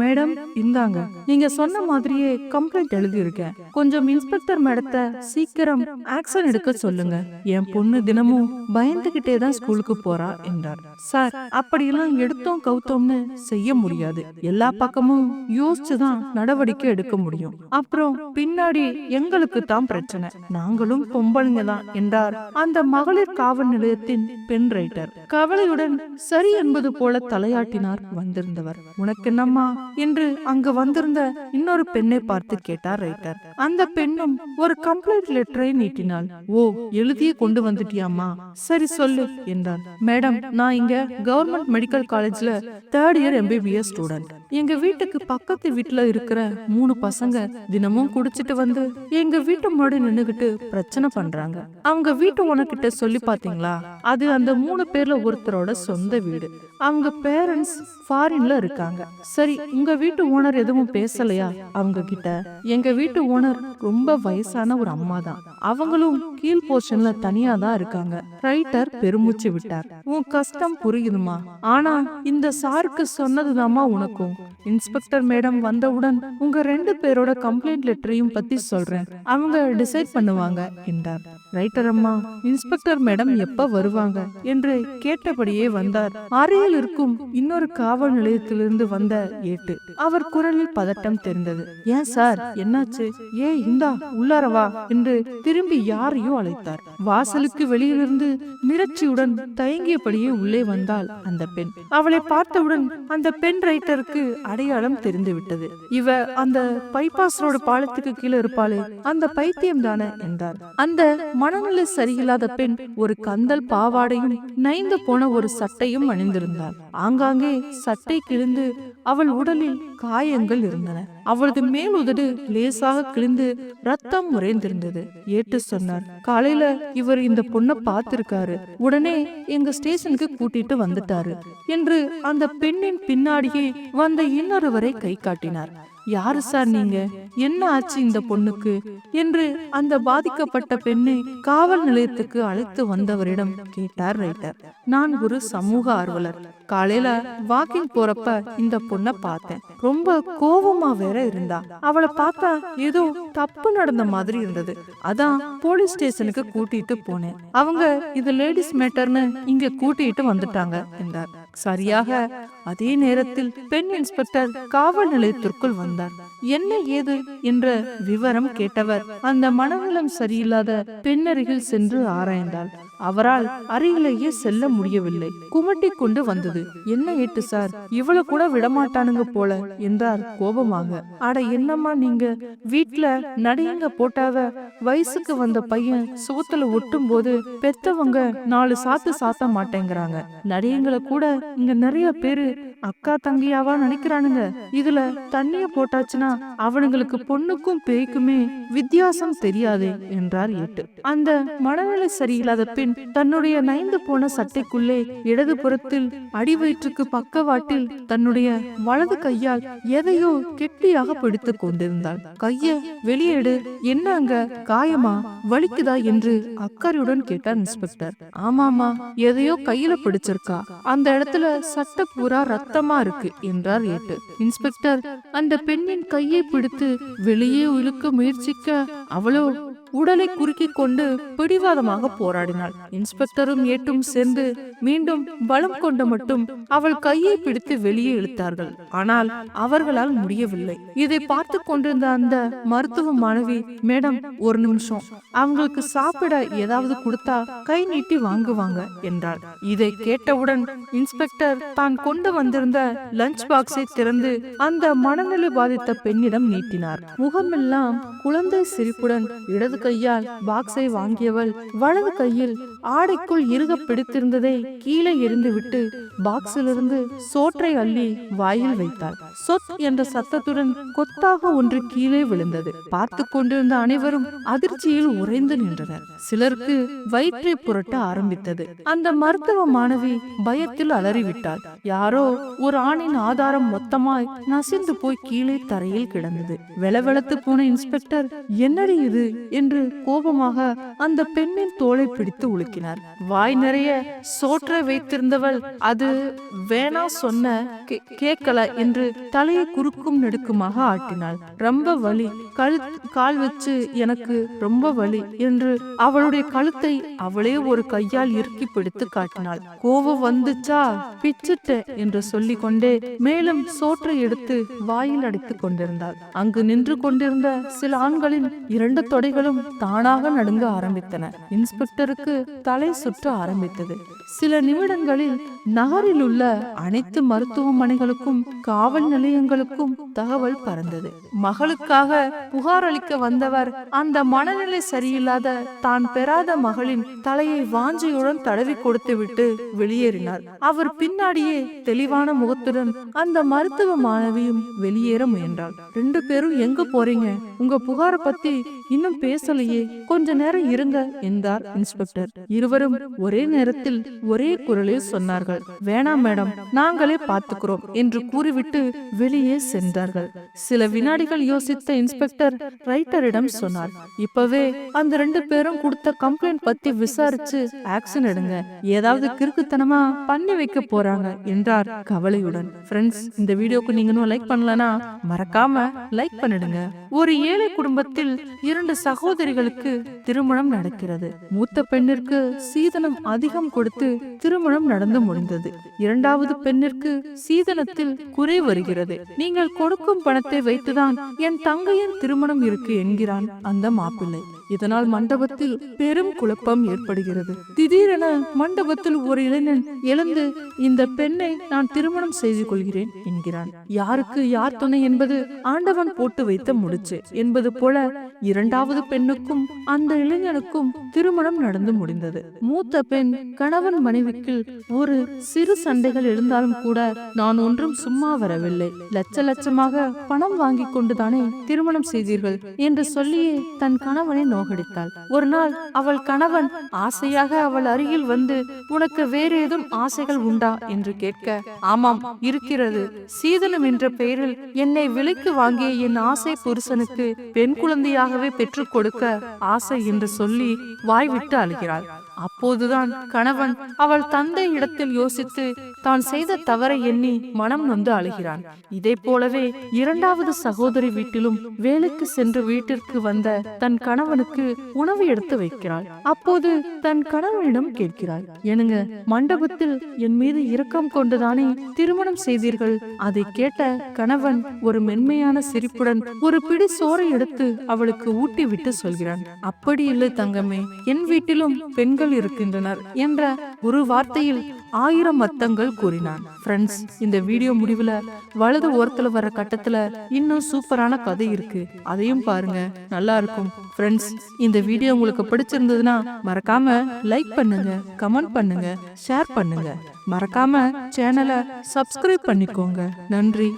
Madam இந்தாங்க. நீங்க சொன்ன மாதிரியே கம்ப்ளைண்ட் எழுதியிருக்கேன். கொஞ்சம் இன்ஸ்பெக்டர் மேடத்தை சீக்கிரம் ஆக்ஷன் எடுக்க சொல்லுங்க. என் பொண்ணு தினமும் பயந்துகிட்டே தான் ஸ்கூலுக்கு போறா என்றார். சார் அப்படியெல்லாம் எடுத்தோம் கவுத்தோம்னு செய்ய முடியாது. எல்லா பக்கமும் யோசிச்சு தான் நடவடிக்கை எடுக்க முடியும். அப்புறம் பின்னாடி எங்களுக்கு தான் பிரச்சனை. நாங்களும் பொம்பளைங்க தான் என்றார் அந்த மகளிர் காவல் நிலையத்தின் பெண் ரைட்டர் கவலையுடன் சரி என்பது போல தலையாட்டினார் வந்திருந்தவர். உனக்கு என்னம்மா என்று அங்கு வந்திருந்த இன்னொரு பெண்ணை பார்த்து கேட்டார் ரைட்டர். அந்த பெண்ணும் ஒரு கம்ப்ளைண்ட் லெட்டரை நீட்டினாள். ஓ எழுதியே கொண்டு வந்துட்டியாமா சரி சொல்லு என்றான். மேடம் நான் இங்க கவர்மெண்ட் மெடிக்கல் காலேஜ்ல தேர்ட் இயர் எம்பிபிஎஸ் ஸ்டூடெண்ட் எங்க வீட்டுக்கு பக்கத்து வீட்டுல இருக்கிற மூணு பசங்க தினமும் குடிச்சிட்டு வந்து எங்க வீட்டு முன்னாடி நின்னுகிட்டு பிரச்சனை பண்றாங்க. அவங்க வீட்டு உனக்கிட்ட சொல்லி பாத்தீங்களா? அது அந்த மூணு பேர்ல ஒருத்தரோட சொந்த வீடு. அவங்க பேரண்ட்ஸ் ஃபாரின்ல இருக்காங்க. சரி உங்க வீட்டு ஓனர் எதுவும் பேசலையா? அவங்க கிட்ட. எங்க வீட்டு ஓனர் ரொம்ப வயசான ஒரு அம்மா தான். அவங்களும் கீழ் போர்ஷன்ல தனியா தான் இருக்காங்க. ரைட்டர் பெருமூச்சு விட்டார். உன் கஷ்டம் புரியுதுமா? ஆனா இந்த சாருக்கு சொன்னதுதாம்மா உனக்கும். இன்ஸ்பெக்டர் மேடம் வந்தவுடன் உங்க ரெண்டு பேரோட கம்ப்ளைண்ட் லெட்டரையும் பத்தி சொல்றேன். அவங்க டிசைட் பண்ணுவாங்க என்றார். ரைட்டர் அம்மா இன்ஸ்பெக்டர் மேடம் எப்ப வருவாங்க? என்று கேட்டபடியே வந்தார். அறையில் இருக்கும் இன்னொரு காவல் நிலையத்திலிருந்து வந்த ஏட்டு. அவர் குரலில் பதட்டம் தெரிந்தது. ஏன் சார் என்னாச்சு? ஏ இந்தா உள்ளார வா என்று திரும்பி யாரையோ அழைத்தார். வாசலுக்கு வெளியிலிருந்து மிரட்சியுடன் தயங்கியபடியே உள்ளே வந்தாள் அந்த பெண். அவளை பார்த்தவுடன் அந்த பெண் ரைட்டருக்கு அடையாளம் தெரிந்துவிட்டது. இவ அந்த பைபாஸ் ரோடு பாலத்துக்கு கீழே இருப்பாளே அந்த பைத்தியம் தானே என்றார் அந்த மனநிலை சரியில்லாத பெண் ஒரு கந்தல் பாவாடையும் நைந்து போன ஒரு சட்டையும் அணிந்திருந்தாள். ஆங்காங்கே சட்டை கிழிந்து அவள் உடலில் காயங்கள் இருந்தன. அவளது மேல் உதடு லேசாக கிழிந்து ரத்தம் உறைந்திருந்தது. ஏட்டு சொன்னார் காலையில இவர் இந்த பொண்ணை பார்த்திருக்காரு. உடனே எங்க ஸ்டேஷனுக்கு கூட்டிட்டு வந்துட்டாரு என்று அந்த பெண்ணின் பின்னாடியே வந்த இன்னொருவரை கை காட்டினார். யாரு சார் நீங்க? என்ன ஆச்சு இந்த பொண்ணுக்கு? என்று அந்த பாதிக்கப்பட்ட பெண்ணை காவல் நிலையத்துக்கு அழைத்து வந்தவரிடம் கேட்டார் ரைட்டர். நான் ஒரு சமூக ஆர்வலர். காலையில வாக்கிங் போறப்ப இந்த பொண்ண பார்த்தேன். ரொம்ப கோபமா வேற இருந்தா. அவளை பார்த்தா ஏதோ தப்பு நடந்த மாதிரி இருந்தது. அதான் போலீஸ் ஸ்டேஷனுக்கு கூட்டிட்டு போனேன். அவங்க இது லேடிஸ் மேட்டர்னு இங்க கூட்டிட்டு வந்துட்டாங்க என்றார். சரியாக அதே நேரத்தில் பெண் இன்ஸ்பெக்டர் காவல் நிலையத்திற்குள் வந்தார். என்ன ஏது? என்ற விவரம் கேட்டவர் அந்த மனநலம் சரியில்லாத பெண்ணருகில் சென்று ஆராய்ந்தாள் அவரால் அருகிலேயே செல்ல முடியவில்லை. குமட்டி கொண்டு வந்தது. என்ன ஏட்டு சார்? இவ்வளவு கூட விடமாட்டானுங்க போல என்றார் கோபமாக. அட என்னம்மா நீங்க? வீட்ல நடிகங்க போட்டாவ வயசுக்கு வந்த பையன் சுவத்துல ஒட்டும் போது பெத்தவங்க நாலு சாத்து சாத்த மாட்டேங்கிறாங்க. நடிகங்களை கூட இங்க நிறைய பேரு அக்கா தங்கியாவா நினைக்கிறானுங்க. இதுல தண்ணிய போட்டாச்சுன்னா அவனுங்களுக்கு பொண்ணுக்கும் பேய்க்குமே வித்தியாசம் தெரியாது என்றார் ஏட்டு. அந்த மனநிலை சரியில்லாத பெண் தன்னுடைய நைந்து போன சட்டைக்குள்ளே இடது புறத்தில் அடிவயிற்றுக்கு பக்கவாட்டில் தன்னுடைய வலது கையால் எதையோ கெட்டியாக பிடித்துக் கொண்டிருந்தாள் கைய வெளியேடு என்ன அங்க? காயமா? வலிக்குதா? என்று அக்கறையுடன் கேட்டார் இன்ஸ்பெக்டர். ஆமாமா எதையோ கையில பிடிச்சிருக்கா. அந்த இடத்துல சட்டை பூரா ரத்தமா இருக்கு என்றார் ஏட்டு. இன்ஸ்பெக்டர் அந்த பெண்ணின் கையை பிடித்து வெளியே இழுக்க முயற்சிக்க அவளோ உடலை குறுக்கிக் கொண்டு பிடிவாதமாக போராடினாள். இன்ஸ்பெக்டரும் ஏட்டும் சேர்ந்து மீண்டும் பலம் கொண்ட மட்டும் அவள் கையை பிடித்து வெளியே இழுத்தார்கள். ஆனால் அவர்களால் முடியவில்லை. இதை பார்த்து கொண்டிருந்த அந்த மருத்துவ மாணவி மேடம் ஒரு நிமிஷம். அவங்களுக்கு சாப்பிட ஏதாவது கொடுத்தா கை நீட்டி வாங்குவாங்க என்றாள். இதை கேட்டவுடன் இன்ஸ்பெக்டர் தான் கொண்டு வந்திருந்த லஞ்ச் பாக்ஸை திறந்து அந்த மனநிலை பாதித்த பெண்ணிடம் நீட்டினார். முகமெல்லாம் குழந்தை சிரிப்புடன் இடது கையால் பாக்ஸை வாங்கியவள் வலது கையில் ஆடைக்குள் இறுக பிடித்திருந்ததை கீழே எறிந்துவிட்டு பாக்ஸிலிருந்து சோற்றை அள்ளி வாயில் வைத்தாள். சொத் என்ற சத்தத்துடன் கொத்தாக ஒன்று கீழே விழுந்தது. பார்த்து கொண்டிருந்த அனைவரும் அதிர்ச்சியில் உறைந்து நின்றனர். சிலருக்கு வயிற்றை புரட்ட ஆரம்பித்தது. அந்த மருத்துவ மாணவி பயத்தில் அலறிவிட்டாள். யாரோ ஒரு ஆணின் ஆதாரம் மொத்தமாய் நசிந்து போய் கீழே தரையில் கிடந்தது. வெளவெளத்து போன இன்ஸ்பெக்டர் என்னடி இது? என்று என்று கோபமாக அந்த பெண்ணின் தோலை பிடித்து உலுக்கினார். வாய் நிறைய சோற்றை வைத்திருந்தவள் அது வேணா சொன்ன கே- கேட்கல என்று தலையை குறுக்கும் நெடுக்குமாக ஆட்டினாள். ரொம்ப வலி. கழு கால் வச்சு எனக்கு ரொம்ப வலி என்று அவளுடைய கழுத்தை அவளே ஒரு கையால் இறுக்கி பிடித்து காட்டினாள். கோபம் வந்துச்சா? பிச்சுட்ட என்று சொல்லிக் கொண்டே மேலும் சோற்றை எடுத்து வாயில் அடைத்துக் கொண்டிருந்தாள். அங்கு நின்று கொண்டிருந்த சில ஆண்களின் இரண்டு தொடைகளும் தானாக நடுங்க ஆரம்பித்தன. இன்ஸ்பெக்டருக்கு தலை சுற்ற ஆரம்பித்தது. சில நிமிடங்களில் நகரில் உள்ள அனைத்து மருத்துவமனைகளுக்கும் காவல் நிலையங்களுக்கும் தகவல் பறந்தது. மகளுக்காக புகார் அளிக்க வந்தவர் அந்த மனநிலை சரியில்லாத தான் பெறாத மகளின் தலையை வாஞ்சையுடன் தடவி கொடுத்துவிட்டு வெளியேறினார். அவர் பின்னாடியே தெளிவான முகத்துடன் அந்த மருத்துவ மாணவியும் வெளியேற முயன்றாள். ரெண்டு பேரும் எங்க போறீங்க? உங்க புகார பத்தி இன்னும் பேசலையே. கொஞ்ச நேரம் இருங்க என்றார் இன்ஸ்பெக்டர். இருவரும் ஒரே நேரத்தில் ஒரே குரலில் சொன்னார்கள் வேணாம் மேடம் நாங்களே பார்த்துக்கிறோம் என்று கூறிவிட்டு வெளியே சென்றார்கள். சில வினாடிகள் யோசித்த இன்ஸ்பெக்டர் ரைட்டரிடம் சொன்னார் இப்பவே அந்த ரெண்டு பேரும் கொடுத்த கம்ப்ளைண்ட் பத்தி விசாரிச்சு ஆக்ஷன் எடுங்க ஏதாவது கிறுக்குத்தனமா பண்ணி வைக்க போறாங்க என்றார் கவலையுடன். ஃப்ரெண்ட்ஸ் இந்த வீடியோக்கு நீங்க லைக் பண்ணலனா மறக்காம லைக் பண்ணிடுங்க. ஒரு ஏழை குடும்பத்தில் இரண்டு சகோதரிகளுக்கு திருமணம் நடக்கிறது. மூத்த பெண்ணிற்கு சீதனம் அதிகம் கொடுத்து திருமணம் நடந்து முடிந்தது. இரண்டாவது பெண்ணிற்கு சீதனத்தில் குறை வருகிறது. நீங்கள் கொடுக்கும் பணத்தை வைத்துதான் என் தங்கையின் திருமணம் இருக்கு என்கிறான் அந்த மாப்பிள்ளை. இதனால் மண்டபத்தில் பெரும் குழப்பம் ஏற்படுகிறது. திடீரென மண்டபத்தில் ஒரு இளைஞன் எழுந்து இந்த பெண்ணை நான் திருமணம் செய்து கொள்கிறேன் என்கிறான். யாருக்கு யார் துணை என்பது ஆண்டவன் போட்டு வைத்த முடிச்சு. என்பது போல இரண்டாவது பெண்ணுக்கும் அந்த இளைஞனுக்கும் திருமணம் நடந்து முடிந்தது. மூத்த பெண் கணவன் மனைவிக்கு ஒரு சிறு சண்டைகள் எழுந்தாலும் கூட நான் ஒன்றும் சும்மா வரவில்லை. லட்ச லட்சமாக பணம் வாங்கி கொண்டுதானே திருமணம் செய்தீர்கள் என்று சொல்லியே தன் கணவனை மோகடித்தாள். ஒரு நாள் அவள் கணவன் ஆசையாக அவள் அருகில் வந்து உனக்கு வேறு ஏதும் ஆசைகள் உண்டா? என்று கேட்க ஆமாம் இருக்கிறது. சீதனம் என்ற பெயரில் என்னை விலைக்கு வாங்கிய என் ஆசை புருஷனுக்கு பெண் குழந்தையாகவே பெற்றுக் கொடுக்க ஆசை என்று சொல்லி வாய்விட்டு அழுகிறாள். அப்போதுதான் கணவன் அவள் தந்தை இடத்தில் யோசித்து தான் செய்த தவறை எண்ணி மனம் நொந்து அழுகிறான். இதை போலவே இரண்டாவது சகோதரி வீட்டிலும் வேலைக்கு சென்று வீட்டிற்கு வந்த தன் கணவனுக்கு உணவு எடுத்து வைக்கிறாள். அப்போது தன் கணவனிடம் கேட்கிறாள் எனங்க மண்டபத்தில் என் மீது இரக்கம் கொண்டுதானே திருமணம் செய்தீர்கள்? அதை கேட்ட கணவன் ஒரு மென்மையான சிரிப்புடன் ஒரு பிடி சோறை எடுத்து அவளுக்கு ஊட்டி விட்டு சொல்கிறான். அப்படி இல்லை தங்கமே என் வீட்டிலும் பெண்கள் இருக்கின்றனர் என்ற ஒரு வார்த்தையில் ஆயிரம் அர்த்தங்கள் கூறினான். ஃப்ரெண்ட்ஸ் இந்த வீடியோ முடிவுல வலது ஓரத்துல வர கட்டத்துல இன்னும் சூப்பரான கதை இருக்கு. அதையும் பாருங்க நல்லா இருக்கும். ஃப்ரெண்ட்ஸ் இந்த வீடியோ உங்களுக்கு பிடிச்சிருந்ததுன்னா மறக்காம லைக் பண்ணுங்க கமெண்ட் பண்ணுங்க ஷேர் பண்ணுங்க. மறக்காம சேனலை சப்ஸ்கிரைப் பண்ணிக்கோங்க. நன்றி.